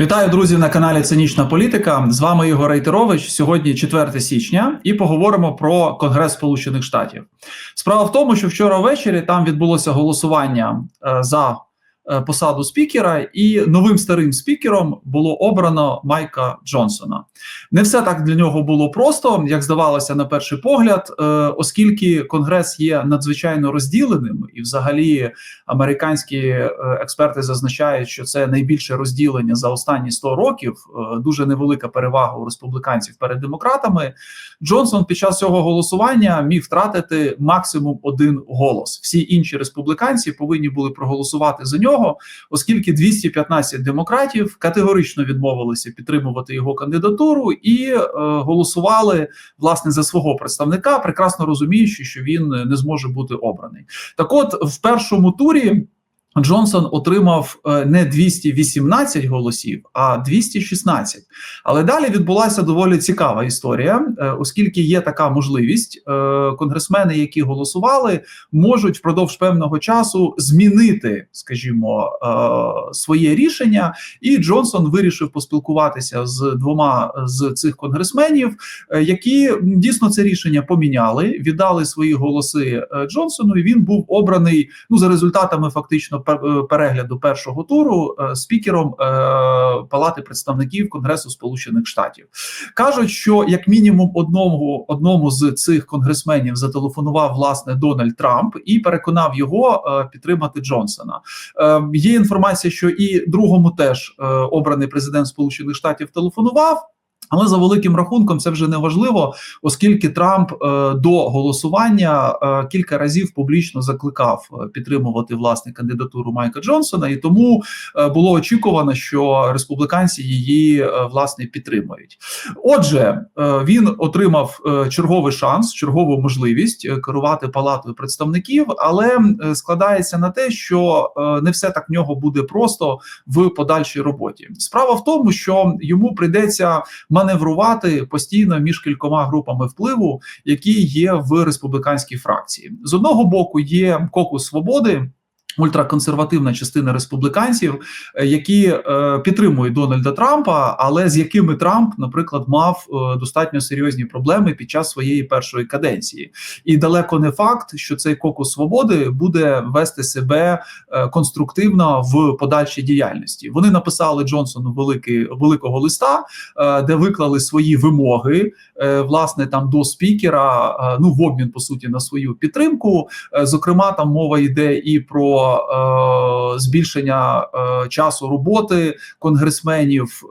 Вітаю, друзі, на каналі Цинічна Політика. З вами Ігор Рейтерович. Сьогодні 4 січня, і поговоримо про Конгрес Сполучених Штатів. Справа в тому, що вчора ввечері там відбулося голосування е, за посаду спікера, і новим старим спікером було обрано Майка Джонсона. Не все так для нього було просто, як здавалося на перший погляд, е, оскільки Конгрес є надзвичайно розділеним, і взагалі американські е, експерти зазначають, що це найбільше розділення за останні 100 років. е, Дуже невелика перевага у республіканців перед демократами. Джонсон під час цього голосування міг втратити максимум один голос. Всі інші республіканці повинні були проголосувати за нього, оскільки 215 демократів категорично відмовилися підтримувати його кандидатуру і е, голосували власне за свого представника, прекрасно розуміючи, що він не зможе бути обраний. Так, от в першому турі. Джонсон отримав е, не 218 голосів, а 216. Але далі відбулася доволі цікава історія, е, оскільки є така можливість, е, конгресмени, які голосували, можуть впродовж певного часу змінити, скажімо, своє рішення. І Джонсон вирішив поспілкуватися з двома з цих конгресменів, які дійсно це рішення поміняли, віддали свої голоси Джонсону. і Він був обраний ну за результатами фактично перегляду першого туру е, спікером е, Палати представників Конгресу Сполучених Штатів. Кажуть, що як мінімум одному одному з цих конгресменів зателефонував власне Дональд Трамп і переконав його е, підтримати Джонсона. Е, Є інформація, що і другому теж е, обраний президент Сполучених Штатів телефонував. Але за великим рахунком це вже не важливо, оскільки Трамп е, до голосування е, кілька разів публічно закликав е, підтримувати власне кандидатуру Майка Джонсона, і тому було очікувано, що республіканці її власне підтримують. Отже, він отримав черговий шанс, чергову можливість керувати палатою представників, але складається на те, що не все так в нього буде просто в подальшій роботі. Справа в тому, що йому прийдеться маневрувати постійно між кількома групами впливу, які є в республіканській фракції. З одного боку є кокус свободи. Ультраконсервативна частина республіканців, е, які е, підтримують Дональда Трампа, але з якими Трамп, наприклад, мав е, достатньо серйозні проблеми під час своєї першої каденції, і далеко не факт, що цей кокус свободи буде вести себе конструктивно в подальшій діяльності. Вони написали Джонсону великий великого листа, де виклали свої вимоги, власне, там до спікера, ну в обмін по суті на свою підтримку. Зокрема, там мова йде і про е, збільшення е, часу роботи конгресменів,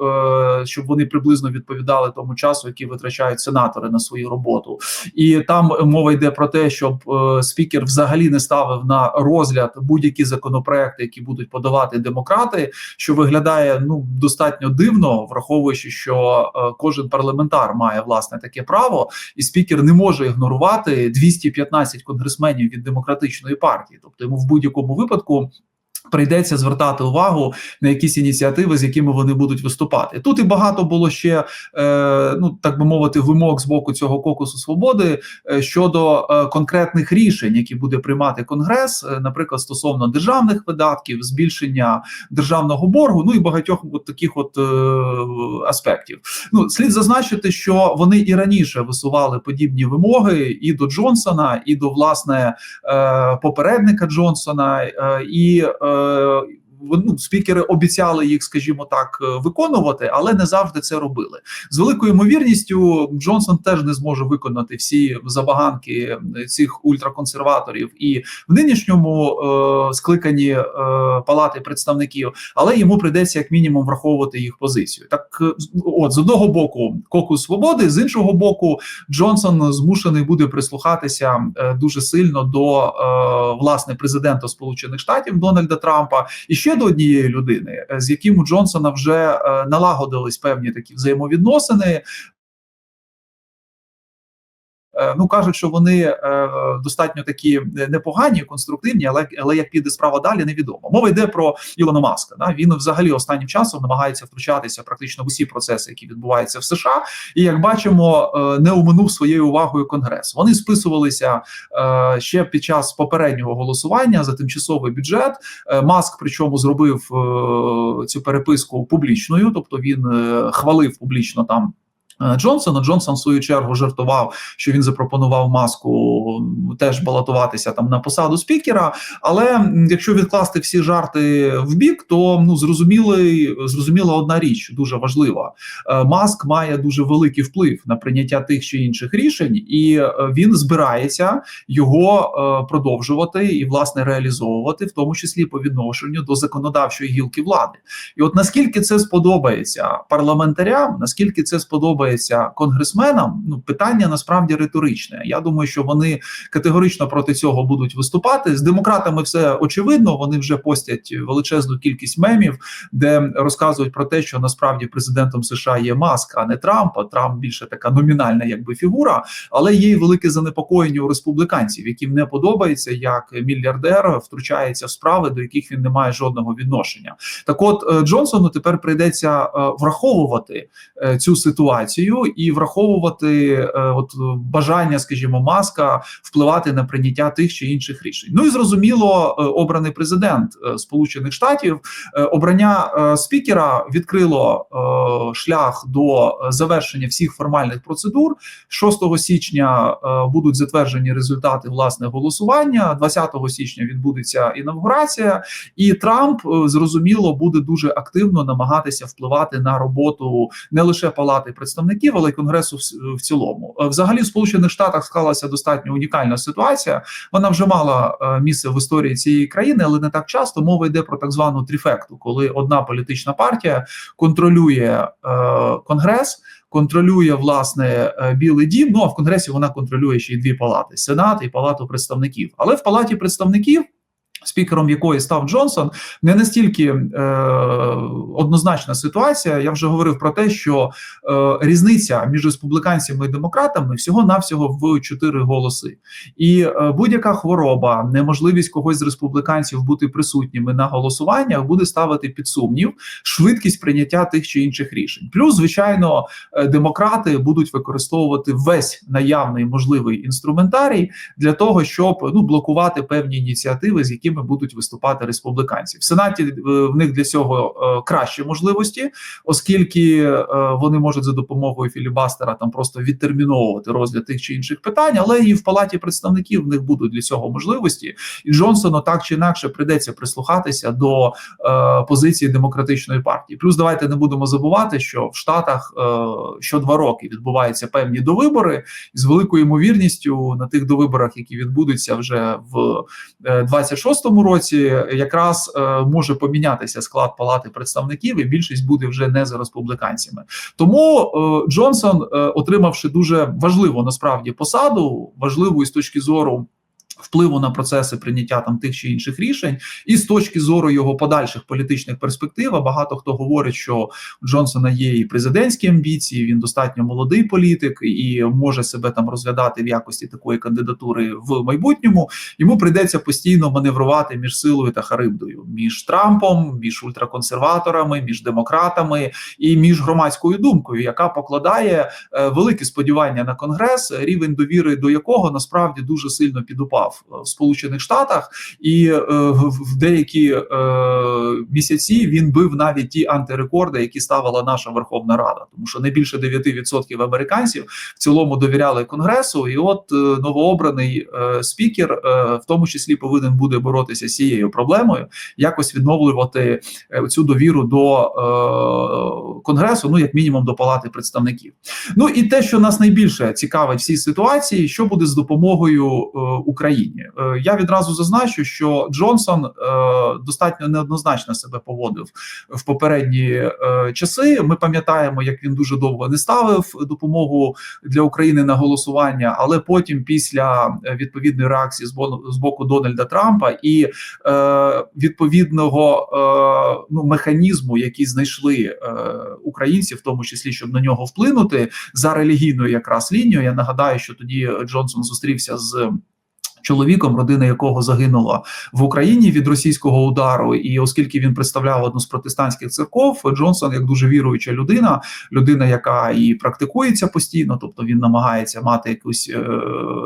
е, щоб вони приблизно відповідали тому часу, який витрачають сенатори на свою роботу. І там мова йде про те, щоб е, спікер взагалі не ставив на розгляд будь-які законопроекти, які будуть подавати демократи, що виглядає ну достатньо дивно, враховуючи, що е, кожен парламентар має власне таке право, і спікер не може ігнорувати 215 конгресменів від демократичної партії, тобто йому в будь-якому випадку випадку Прийдеться звертати увагу на якісь ініціативи, з якими вони будуть виступати. Тут і багато було ще, е, ну так би мовити, вимог з боку цього кокусу свободи е, щодо е, конкретних рішень, які буде приймати конгрес, е, наприклад, стосовно державних видатків, збільшення державного боргу, ну і багатьох от таких от е, аспектів. Ну слід зазначити, що вони і раніше висували подібні вимоги і до Джонсона, і до власне е, попередника Джонсона, е, і е, So. Ну, спікери обіцяли їх, скажімо так, е, виконувати, але не завжди це робили. З великою ймовірністю Джонсон теж не зможе виконати всі забаганки е, цих ультраконсерваторів і в нинішньому е, скликанні е, палати представників, але йому прийдеться як мінімум враховувати їх позицію. Так, е, от з одного боку, кокус свободи, з іншого боку, Джонсон змушений буде прислухатися е, дуже сильно до е, власне президента Сполучених Штатів Дональда Трампа і ще до однієї людини, е, з яким у Джонсона вже е, налагодились певні такі взаємовідносини. Е, ну кажуть, що вони е, достатньо такі непогані, конструктивні, але але як піде справа далі, невідомо. Мова йде про Ілона Маска. Да? Він взагалі останнім часом намагається втручатися практично в усі процеси, які відбуваються в США, і як бачимо, е, не уминув своєю увагою Конгрес. Вони списувалися е, ще під час попереднього голосування за тимчасовий бюджет. Е, Маск, причому зробив е, цю переписку публічною, тобто він е, хвалив публічно там. Е, Джонсона Джонсон в свою чергу жартував, що він запропонував маску теж балотуватися там на посаду спікера. Але якщо відкласти всі жарти в бік, то ну зрозуміли зрозуміла одна річ дуже важлива. Е, маск має дуже великий вплив на прийняття тих чи інших рішень, і е, він збирається його продовжувати і власне реалізовувати, в тому числі по відношенню до законодавчої гілки влади. І от наскільки це сподобається парламентарям, наскільки це сподобається подобається конгресменам, ну питання насправді риторичне. Я думаю, що вони категорично проти цього будуть виступати. З демократами все очевидно. Вони вже постять величезну кількість мемів, де розказують про те, що насправді президентом США є Маск, а не Трамп. А Трамп більше така номінальна, якби фігура, але є й велике занепокоєння у республіканців, яким не подобається, як мільярдер втручається в справи, до яких він не має жодного відношення. Так, от е, Джонсону тепер прийдеться е, враховувати е, цю ситуацію ситуацію і враховувати е, от бажання, скажімо, маска впливати на прийняття тих чи інших рішень. Ну і зрозуміло, е, обраний президент е, Сполучених Штатів обрання спікера відкрило шлях до завершення всіх формальних процедур. 6 січня будуть затверджені результати власне голосування. 20 січня відбудеться інавгурація, і Трамп зрозуміло буде дуже активно намагатися впливати на роботу не лише палати представників, представників, але й конгресу в, цілому. Е, взагалі, в Сполучених Штатах склалася достатньо унікальна ситуація. Вона вже мала е, місце в історії цієї країни, але не так часто мова йде про так звану тріфекту, коли одна політична партія контролює е, конгрес. Контролює власне Білий Дім. Ну а в Конгресі вона контролює ще й дві палати: Сенат і Палату представників. Але в Палаті представників спікером якої став Джонсон, не настільки е, однозначна ситуація. Я вже говорив про те, що е, різниця між республіканцями і демократами всього навсього в чотири голоси, і е, будь-яка хвороба, неможливість когось з республіканців бути присутніми на голосуваннях буде ставити під сумнів швидкість прийняття тих чи інших рішень. Плюс, звичайно, е, демократи будуть використовувати весь наявний можливий інструментарій для того, щоб ну блокувати певні ініціативи, з якими якими будуть виступати республіканці. В сенаті е, в них для цього е, кращі можливості, оскільки е, вони можуть за допомогою філібастера там просто відтерміновувати розгляд тих чи інших питань, але і в палаті представників в них будуть для цього можливості, і Джонсону так чи інакше прийдеться прислухатися до позиції демократичної партії. Плюс давайте не будемо забувати, що в Штатах що два роки відбуваються певні довибори, з великою ймовірністю на тих довиборах, які відбудуться вже в 26 2026 році якраз е, може помінятися склад палати представників, і більшість буде вже не за республіканцями. Тому е, Джонсон, е, отримавши дуже важливу насправді посаду, важливу з точки зору впливу на процеси прийняття там тих чи інших рішень, і з точки зору його подальших політичних перспектив, а багато хто говорить, що у Джонсона є і президентські амбіції. Він достатньо молодий політик і може себе там розглядати в якості такої кандидатури в майбутньому. Йому прийдеться постійно маневрувати між силою та харибдою, між Трампом, між ультраконсерваторами, між демократами і між громадською думкою, яка покладає е, великі сподівання на конгрес, рівень довіри до якого насправді дуже сильно підупав працював в Сполучених Штатах, і е, в деякі е, місяці він бив навіть ті антирекорди, які ставила наша Верховна Рада, тому що не більше 9% американців в цілому довіряли конгресу. І от е, новообраний спікер, в тому числі, повинен буде боротися з цією проблемою, якось відновлювати цю довіру до конгресу, ну як мінімум до палати представників. Ну і те, що нас найбільше цікавить в цій ситуації, що буде з допомогою України. Е, Я відразу зазначу, що Джонсон е, достатньо неоднозначно себе поводив в попередні е, часи. Ми пам'ятаємо, як він дуже довго не ставив допомогу для України на голосування, але потім, після відповідної реакції з бо- з боку Дональда Трампа і відповідного ну механізму, який знайшли українці, в тому числі щоб на нього вплинути за релігійною якраз лінією. Я нагадаю, що тоді Джонсон зустрівся з. Чоловіком, родина якого загинула в Україні від російського удару, і оскільки він представляв одну з протестантських церков, Джонсон, як дуже віруюча людина, людина, яка і практикується постійно, тобто він намагається мати якусь е,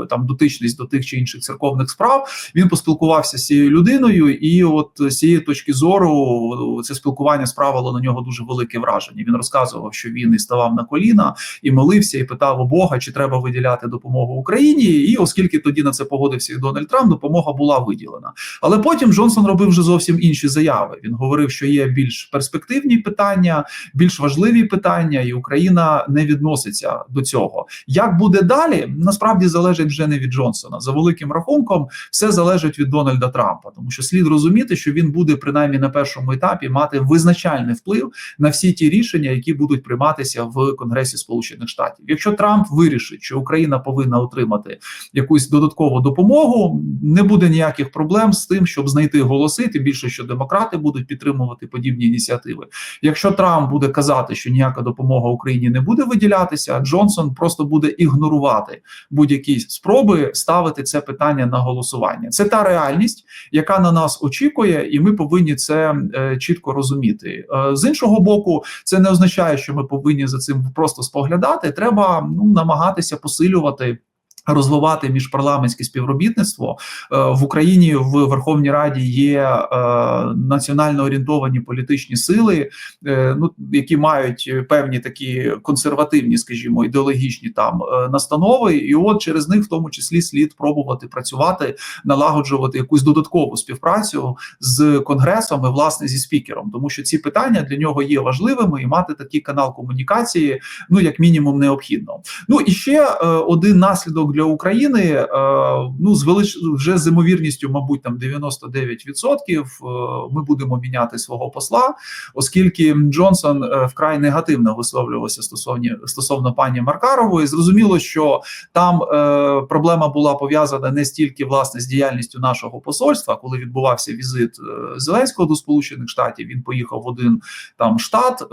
там дотичність до тих чи інших церковних справ. Він поспілкувався з цією людиною, і от з цієї точки зору це спілкування справило на нього дуже велике враження. Він розказував, що він і ставав на коліна і молився, і питав у Бога, чи треба виділяти допомогу Україні. І оскільки тоді на це погодився і Дональд Трамп, допомога була виділена. Але потім Джонсон робив вже зовсім інші заяви. Він говорив, що є більш перспективні питання, більш важливі питання, і Україна не відноситься до цього. Як буде далі? Насправді залежить вже не від Джонсона. За великим рахунком, все залежить від Дональда Трампа, тому що слід розуміти, що він буде принаймні на першому етапі мати визначальний вплив на всі ті рішення, які будуть прийматися в Конгресі Сполучених Штатів. Якщо Трамп вирішить, що Україна повинна отримати якусь додаткову допомогу, не буде ніяких проблем з тим, щоб знайти голоси. Тим більше, що демократи будуть підтримувати подібні ініціативи. Якщо Трамп буде казати, що ніяка допомога Україні не буде виділятися, Джонсон просто буде ігнорувати будь-які спроби ставити це питання на голосування. Це та реальність, яка на нас очікує, і ми повинні це е, чітко розуміти. Е, з іншого боку, це не означає, що ми повинні за цим просто споглядати. Треба ну намагатися посилювати. Розвивати міжпарламентське співробітництво Е, в Україні в Верховній Раді є е, національно орієнтовані політичні сили, е, ну які мають певні такі консервативні, скажімо, ідеологічні там настанови, і от через них в тому числі слід пробувати працювати, налагоджувати якусь додаткову співпрацю з конгресом і власне зі спікером, тому що ці питання для нього є важливими, і мати такий канал комунікації, ну як мінімум, необхідно. Ну і ще один наслідок для України. Е, ну з велич... вже з ймовірністю, мабуть, там 99% е, ми будемо міняти свого посла, оскільки Джонсон е, вкрай негативно висловлювався стосовно стосовно пані Маркарової. Зрозуміло, що там проблема була пов'язана не стільки власне з діяльністю нашого посольства, коли відбувався візит Зеленського до Сполучених Штатів. Він поїхав в один там штат,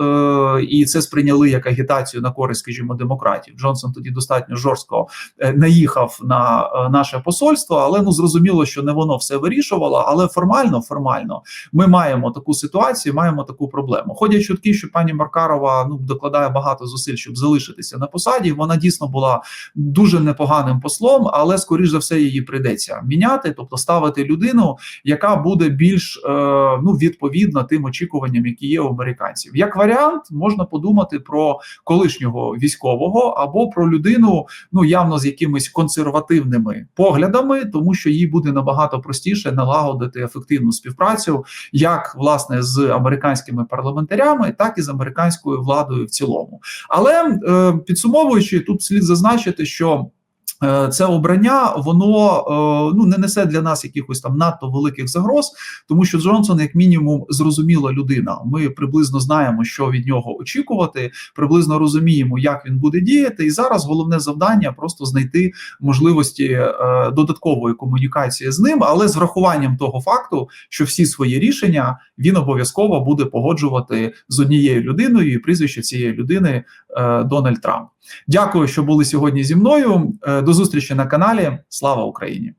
і це сприйняли як агітацію на користь, скажімо, демократів. Джонсон тоді достатньо жорстко е, наїхав на е, наше посольство, але ну зрозуміло, що не воно все вирішувало. Але формально, формально, ми маємо таку ситуацію, маємо таку проблему. Ходять чутки, що пані Маркарова ну докладає багато зусиль, щоб залишитися на посаді. Вона дійсно була дуже непоганим послом, але скоріш за все її прийдеться міняти, тобто ставити людину, яка буде більш е, ну відповідна тим очікуванням, які є у американців. Як варіант, можна подумати про колишнього військового або про людину, ну явно з якимись консервативними поглядами, тому що їй буде набагато простіше налагодити ефективну співпрацю, як власне з американськими парламентарями, так і з американською владою в цілому. Але е, підсумовуючи, тут слід зазначити, що Це обрання воно е, ну не несе для нас якихось там надто великих загроз, тому що Джонсон, як мінімум, зрозуміла людина. Ми приблизно знаємо, що від нього очікувати, приблизно розуміємо, як він буде діяти. І зараз головне завдання просто знайти можливості е, додаткової комунікації з ним, але з врахуванням того факту, що всі свої рішення він обов'язково буде погоджувати з однією людиною, і прізвище цієї людини Дональд Трамп. Дякую, що були сьогодні зі мною. До зустрічі на каналі. Слава Україні!